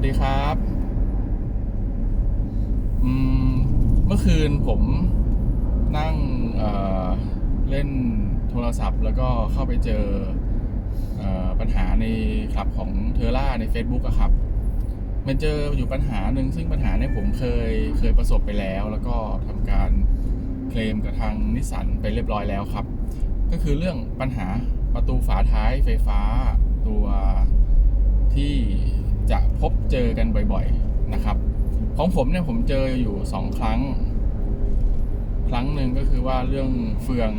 วัสดีครับ อืม เมื่อคืนผมนั่งเเล่นโทรศัพท์ แล้วก็เข้าไปเจอเออปัญหาในคลับของเทอร่าใน Facebook อะครับ มันเจออยู่ปัญหาหนึ่งซึ่งปัญหาเนี่ยผมเคยเคยประสบไปแล้ว แล้วก็ทำการเคลมกับทางนิสสันไปเรียบร้อยแล้วครับ ก็คือเรื่องปัญหาประตูฝาท้ายไฟฟ้าตัวที่ จะพบเจอกันบ่อยๆนะครับ ของผมเนี่ยผมเจออยู่สองครั้ง ครั้งหนึ่งก็คือว่าเรื่องเฟือง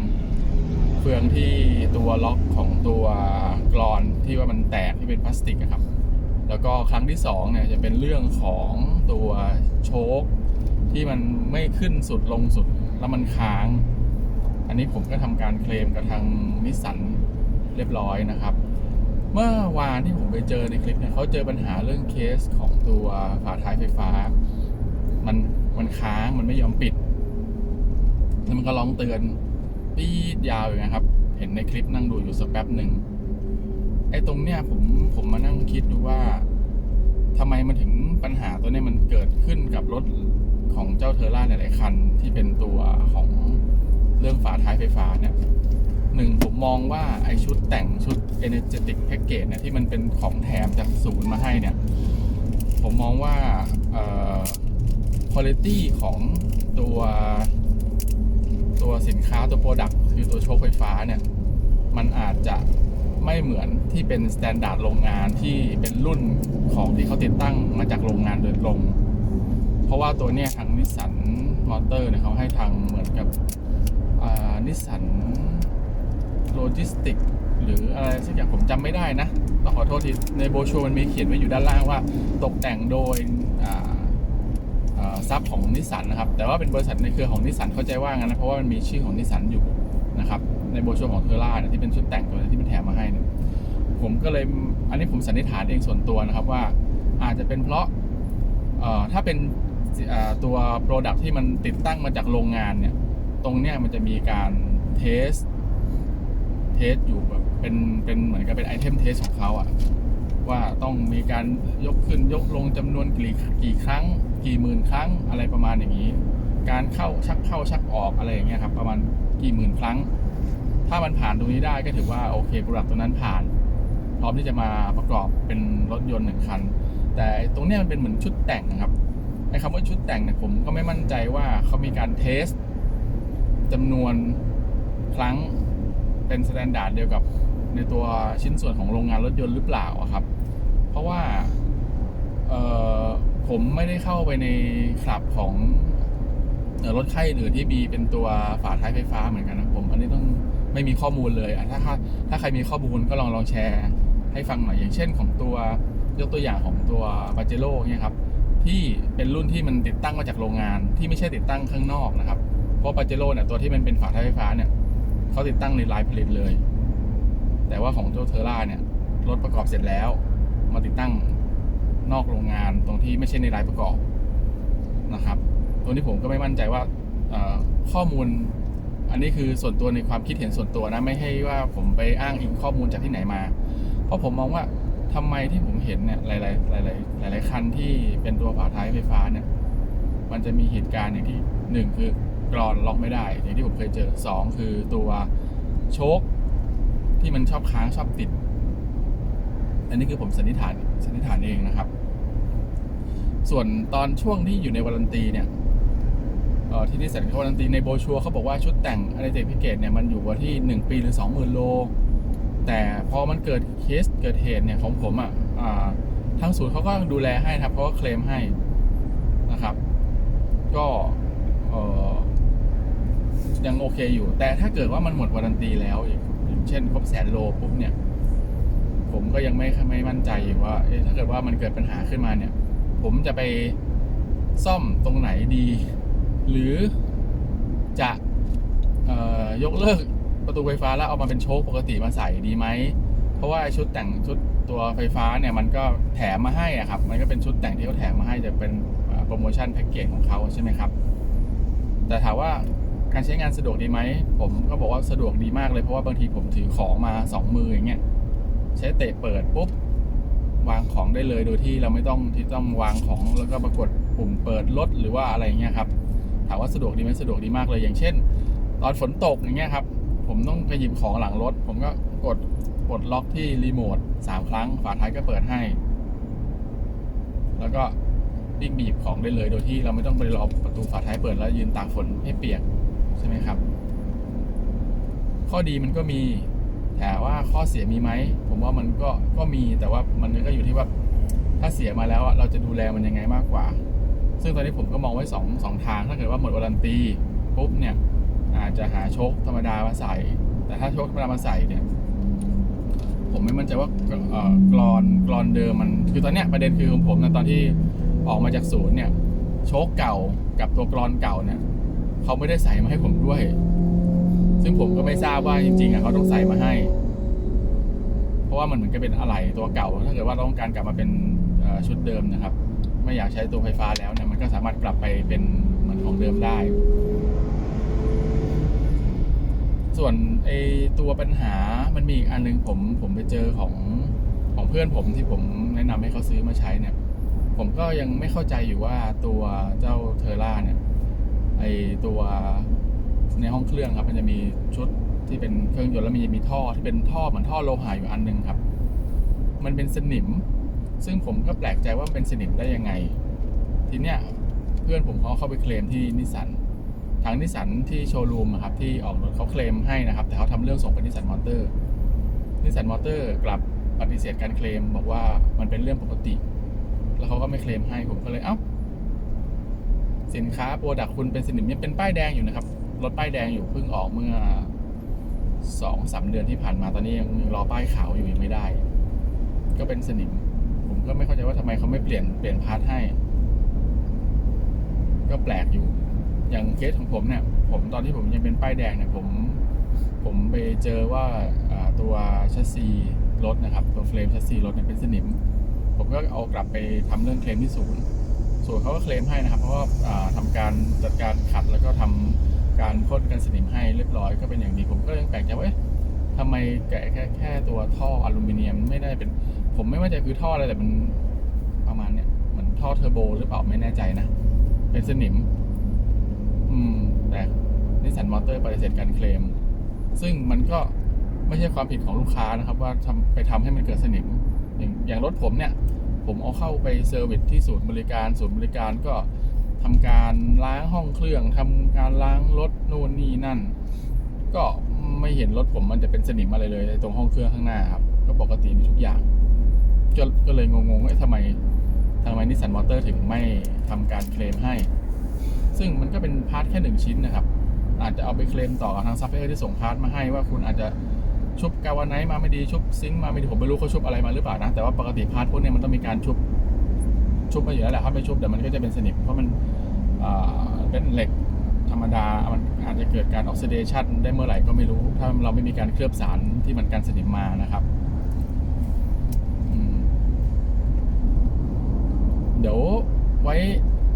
เฟืองที่ตัวล็อกของตัวกรอนที่ว่ามันแตกที่เป็นพลาสติกอะครับ แล้วก็ครั้งที่สองเนี่ยจะเป็นเรื่องของตัวโชคที่มันไม่ขึ้นสุดลงสุดแล้วมันค้าง อันนี้ผมก็ทำการเคลมกับทางนิสสันเรียบร้อยนะครับ เมื่อวานที่ผมไปเจอในคลิปเนี่ยเขาเจอปัญหาเรื่องเคสของตัวฝาท้ายไฟฟ้า มันมันค้างมันไม่ยอมปิด แล้วมันก็ร้องเตือนปี๊ดยาวอย่างนะครับ เห็นในคลิปนั่งดูอยู่สักแป๊บหนึ่งไอ้ตรงเนี้ยผมผมมานั่งคิดดูว่าทำไมมันถึงปัญหาตัวเนี้ยมันเกิดขึ้นกับรถของเจ้าเทอร่าหลายๆคันที่เป็นตัวของเรื่องฝาท้ายไฟฟ้าเนี่ย หนึ่งผมมองว่าไอชุดแต่งชุด energetic package เนี่ยที่มันเป็นของแถมจากศูนย์มาให้เนี่ย ผมมองว่าเอ่อ quality ของตัวตัวสินค้าตัวโปรดักต์คือตัวโชคไฟฟ้าเนี่ย มันอาจจะไม่เหมือนที่เป็นสแตนดาร์ดโรงงานที่เป็นรุ่นของที่เขาติดตั้งมาจากโรงงานโดยตรง เพราะว่าตัวเนี้ยทางนิสสันมอเตอร์เนี่ยเขาให้ทางเหมือนกับนิสสัน โลจิสติก หรืออะไรสักอย่างผมจำไม่ได้นะ ต้องขอโทษที ในโบชัวร์มันมีเขียนไว้อยู่ด้านล่างว่า ตกแต่งโดยซับของนิสสันนะครับ แต่ว่าเป็นบริษัทในเครือของนิสสันเข้าใจว่างั้นนะ เพราะว่ามันมีชื่อของนิสสันอยู่นะครับ ในโบชัวร์ของเทอร่าที่เป็นชุดแต่งตัวที่มันแถมมาให้เนี่ยผมก็เลยอันนี้ผมสันนิษฐานเองส่วนตัวนะครับว่าอาจจะเป็นเพราะถ้าเป็นตัว Product ที่มันติดตั้งมาจากโรงงานเนี่ย ตรงเนี้ยมันจะมีการเทส เทสอยู่แบบเป็นเป็นเหมือนกับเป็นไอเทมเทสของเขาอะว่าต้องมีการยกขึ้นยกลงจำนวนกี่กี่ครั้ง กี่หมื่นครั้งอะไรประมาณอย่างนี้ การเข้าชักเข้าชักออกอะไรอย่างเงี้ยครับประมาณกี่หมื่นครั้ง ถ้ามันผ่านตรงนี้ได้ก็ถือว่าโอเคโปรดักต์ตัวนั้นผ่าน พร้อมที่จะมาประกอบเป็นรถยนต์หนึ่งคัน แต่ตรงนี้มันเป็นเหมือนชุดแต่งนะครับไอ้คำว่าชุดแต่งเนี่ยผมก็ไม่มั่นใจว่าเขามีการเทสจำนวนครั้ง เป็นสแตนดาร์ดเดียวกับในตัวชิ้นส่วนของโรงงานรถยนต์หรือเปล่าครับ เพราะว่าผมไม่ได้เข้าไปในคลับของรถค่ายอื่นที่มีเป็นตัวฝาท้ายไฟฟ้าเหมือนกันนะผม อันนี้ต้องไม่มีข้อมูลเลยถ้าถ้าถ้าใครมีข้อมูลก็ลองลองแชร์ให้ฟังหน่อยอย่างเช่นของตัวยกตัวอย่างของตัวปาเจโร่เนี่ยครับที่เป็นรุ่นที่มันติดตั้งมาจากโรงงานที่ไม่ใช่ติดตั้งข้างนอกนะครับ เพราะปาเจโร่เนี่ยตัวที่มันเป็นฝาท้ายไฟฟ้าเนี่ย เขาติดตั้งในลายผลิตเลย แต่ว่าของเจ้าเทอร่าเนี่ยรถประกอบเสร็จแล้ว มาติดตั้งนอกโรงงานตรงที่ไม่ใช่ในลายประกอบนะครับตรงนี้ผมก็ไม่มั่นใจว่าข้อมูลอันนี้คือส่วนตัวในความคิดเห็นส่วนตัวนะไม่ให้ว่าผมไปอ้างอิงข้อมูลจากที่ไหนมา เพราะผมมองว่าทำไมที่ผมเห็นเนี่ยหลาย ๆ หลาย ๆ หลาย ๆ คันที่เป็นตัวฝาท้ายไฟฟ้าเนี่ย มันจะมีเหตุการณ์อย่างที่หนึ่งคือ กรอนล็อกไม่ได้ อย่างที่ผมเคยเจอสองคือตัวโชคที่มันชอบค้างชอบติด อันนี้คือผมสันนิษฐานสันนิษฐานเองนะครับ ส่วนตอนช่วงที่อยู่ในวารันตีเนี่ยเอ่อที่นิสสันเขาวารันตีในโบชัวเขาบอกว่าชุดแต่งอะไรเจพิเกตเนี่ยมันอยู่ว่าที่ 1 ปีหรือ 20,000 โล แต่พอมันเกิดเคสเกิดเหตุเนี่ยของผมอะอ่าทางศูนย์เขาก็ดูแลให้นะครับเพราะว่าเคลมให้นะครับ ก็อ่อ ยังโอเคอยู่ แต่ถ้าเกิดว่ามันหมดวารันตีแล้วอย่างเช่นครบแสนโลปุ๊บเนี่ย ผมก็ยังไม่ไม่มั่นใจอยู่ว่าเอ๊ะถ้าเกิดว่ามันเกิดปัญหาขึ้นมาเนี่ย ผมจะไปซ่อมตรงไหนดี หรือจะเอ่อยกเลิกประตูไฟฟ้าแล้วเอามาเป็นโชคปกติมาใส่ดีไหม เพราะว่าชุดแต่งชุดตัวไฟฟ้าเนี่ยมันก็แถมมาให้อะครับ มันก็เป็นชุดแต่งที่เขาแถมมาให้จะเป็นโปรโมชั่นแพ็กเกจของเขาใช่ไหมครับ แต่ถามว่า การใช้งานสะดวกดีไหม ผมก็บอกว่าสะดวกดีมากเลยเพราะว่าบางทีผมถือของมาสองมืออย่างเงี้ยใช้เตะเปิดปุ๊บวางของได้เลยโดยที่เราไม่ต้องที่ต้องวางของแล้วก็ปรากฏปุ่มเปิดรถหรือว่าอะไรเงี้ยครับถามว่าสะดวกดีไหมสะดวกดีมากเลยอย่างเช่น ตอนฝนตกอย่างเงี้ยครับผมต้องไปหยิบของหลังรถ ผมก็กดกดล็อกที่รีโมทสามครั้งฝาท้ายก็เปิดให้ แล้วก็วิ่งไปหยิบของได้เลย โดยที่เราไม่ต้องไปรอประตูฝาท้ายเปิดแล้วยืนตากฝนให้เปียก ใช่ไหมครับ ข้อดีมันก็มีแต่ว่าข้อเสียมีไหม ผมว่ามันก็ก็มีแต่ว่ามันก็อยู่ที่ว่าถ้าเสียมาแล้วเราจะดูแลมันยังไงมากกว่า ซึ่งตอนนี้ผมก็มองไว้สองสองทางถ้าเกิดว่าหมดวารันตีปุ๊บเนี่ย อาจจะหาโชคธรรมดามาใส่ แต่ถ้าโชคธรรมดามาใส่เนี่ย ผมไม่มั่นใจว่ากรอนกรอนเดิมมันคือตอนเนี้ยประเด็นคือของผมนะตอนที่ออกมาจากศูนย์เนี่ยโชคเก่ากับตัวกรอนเก่าเนี่ย เขาไม่ได้ใส่มาให้ผมด้วย ซึ่งผมก็ไม่ทราบว่าจริงๆอะเขาต้องใส่มาให้ เพราะว่ามันเหมือนกับเป็นอะไหล่ตัวเก่า ถ้าเกิดว่าเราต้องการกลับมาเป็นชุดเดิมนะครับ ไม่อยากใช้ตัวไฟฟ้าแล้วเนี่ยมันก็สามารถกลับไปเป็นเหมือนของเดิมได้ ส่วนไอตัวปัญหามันมีอีกอันหนึงผมผมไปเจอของของเพื่อนผมที่ผมแนะนำให้เขาซื้อมาใช้เนี่ย ผมก็ยังไม่เข้าใจอยู่ว่าตัวเจ้าเทอร่าเนี่ย ไอตัวในห้องเครื่องครับ มันจะมีชุดที่เป็นเครื่องยนต์แล้วมีมีท่อที่เป็นท่อเหมือนท่อโลหะอยู่อันหนึงครับ มันเป็นสนิม ซึ่งผมก็แปลกใจว่าเป็นสนิมได้ยังไง ทีเนี้ยเพื่อนผมเขาเข้าไปเคลมที่นิสันทางนิสันที่โชว์รูมครับที่ออกรถเขาเคลมให้นะครับ แต่เขาทำเรื่องส่งไปนิสันมอเตอร์นิสันมอเตอร์กลับปฏิเสธการเคลมบอกว่ามันเป็นเรื่องปกติ แล้วเขาก็ไม่เคลมให้ผมก็เลยเอ้า สินค้าโปรดักคุณเป็นสนิมยังเป็นป้ายแดงอยู่นะครับรถป้ายแดงอยู่เพิ่งออกเมื่อสองสามเดือนที่ผ่านมาตอนนี้ยังรอป้ายขาวอยู่ยังไม่ได้ ก็เป็นสนิม ผมก็ไม่เข้าใจว่าทำไมเขาไม่เปลี่ยนเปลี่ยนพาร์ทให้ ก็แปลกอยู่ อย่างเคสของผมเนี่ย ผมตอนที่ผมยังเป็นป้ายแดงเนี่ยผม ผมไปเจอว่าตัวชัสซีรถนะครับ ตัวเฟรมชัสซีรถเนี่ยเป็นสนิม ผมก็เอากลับไปทำเรื่องเคลมที่ศูนย์ ศูนย์เขาก็เคลมให้นะครับ เพราะว่าอ่าทำการจัดการขัดแล้วก็ทำการพ่นกันสนิมให้เรียบร้อยก็เป็นอย่างดีผมก็ยังแปลกใจว่าเอ๊ะทำไมแกะแค่แค่ตัวท่ออลูมิเนียมไม่ได้เป็น ผมไม่ว่าจะคือท่ออะไรแต่มันประมาณเนี่ยเหมือนท่อเทอร์โบหรือเปล่าไม่แน่ใจนะ เป็นสนิม อืม แต่นิสสันมอเตอร์ปฏิเสธการเคลม ซึ่งมันก็ไม่ใช่ความผิดของลูกค้านะครับ ว่าทำไปทำให้มันเกิดสนิม อย่างอย่างรถผมเนี่ย ผมเอาเข้าไปเซอร์วิสที่ศูนย์บริการศูนย์บริการก็ทำการล้างห้องเครื่องทำการล้างรถนู่นนี่นั่น ก็ไม่เห็นรถผมมันจะเป็นสนิมอะไรเลยตรงห้องเครื่องข้างหน้าครับ ก็ปกติดีทุกอย่างก็ก็เลยงงๆว่าทำไมทำไมนิสสันมอเตอร์ถึงไม่ทำการเคลมให้ ซึ่งมันก็เป็นพาร์ทแค่หนึ่งชิ้นนะครับ อาจจะเอาไปเคลมต่อกับทางซัพพลายเออร์ที่ส่งพาร์ทมาให้ว่าคุณอาจจะ ชุบกาวาไนท์มาไม่ดีชุบซิงค์มาไม่ดีผมไม่รู้เขาชุบอะไรมาหรือเปล่านะ แต่ว่าปกติพาร์ทพวกนี้มันต้องมีการชุบชุบมาอยู่แล้วแหละถ้าไม่ชุบเดี๋ยวมันก็จะเป็นสนิมเพราะมันเป็นเหล็กธรรมดา มันอาจจะเกิดการออกซิเดชันได้เมื่อไหร่ก็ไม่รู้ ถ้าเราไม่มีการเคลือบสารที่มันกันสนิมมานะครับเดี๋ยวไว้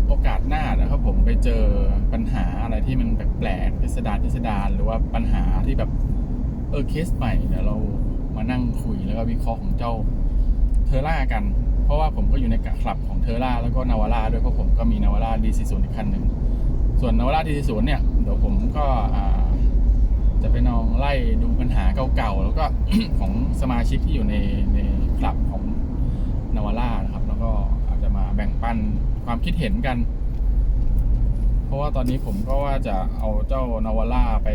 โอกาสหน้านะครับผมไปเจอปัญหาอะไรที่มันแปลกๆพิสดารพิสดารหรือว่าปัญหาที่แบบ เออเคสใหม่เดี๋ยวเรามานั่งคุยแล้วก็วิเคราะห์ของเจ้าเทอร่ากัน เพราะว่าผมก็อยู่ในกะคลับของเทอร่าแล้วก็นาวาร่าด้วยเพราะผมก็มีนาวาร่า D40 อีกคันหนึ่งส่วนนาวาร่า D40 เนี่ยเดี๋ยวผมก็จะไปนองไล่ดูปัญหาเก่าๆแล้วก็ของสมาชิกที่อยู่ในในคลับของนาวาร่านะครับแล้วก็อาจจะมาแบ่งปันความคิดเห็นกัน เพราะว่าตอนนี้ผมก็ว่าจะเอาเจ้านาวาร่าไป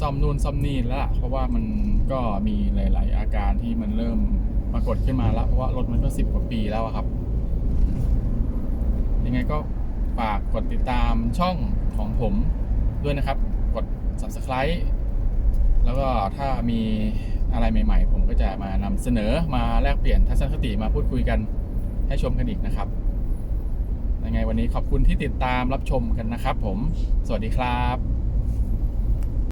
ซ่อมนู่นซ่อมนี่แล้วล่ะเพราะว่ามันก็มีหลาย ๆ อาการที่มันเริ่มปรากฏขึ้นมาแล้ว เพราะว่ารถมันก็สิบกว่าปีแล้วครับ ยังไงก็ฝากกดติดตามช่องของผมด้วยนะครับ กด subscribe แล้วก็ถ้ามีอะไรใหม่ ๆ ผมก็จะมานำเสนอมาแลกเปลี่ยนทัศนคติมาพูดคุยกันให้ชมกันอีกนะครับยังไงวันนี้ขอบคุณที่ติดตามรับชมกันนะครับผม สวัสดีครับ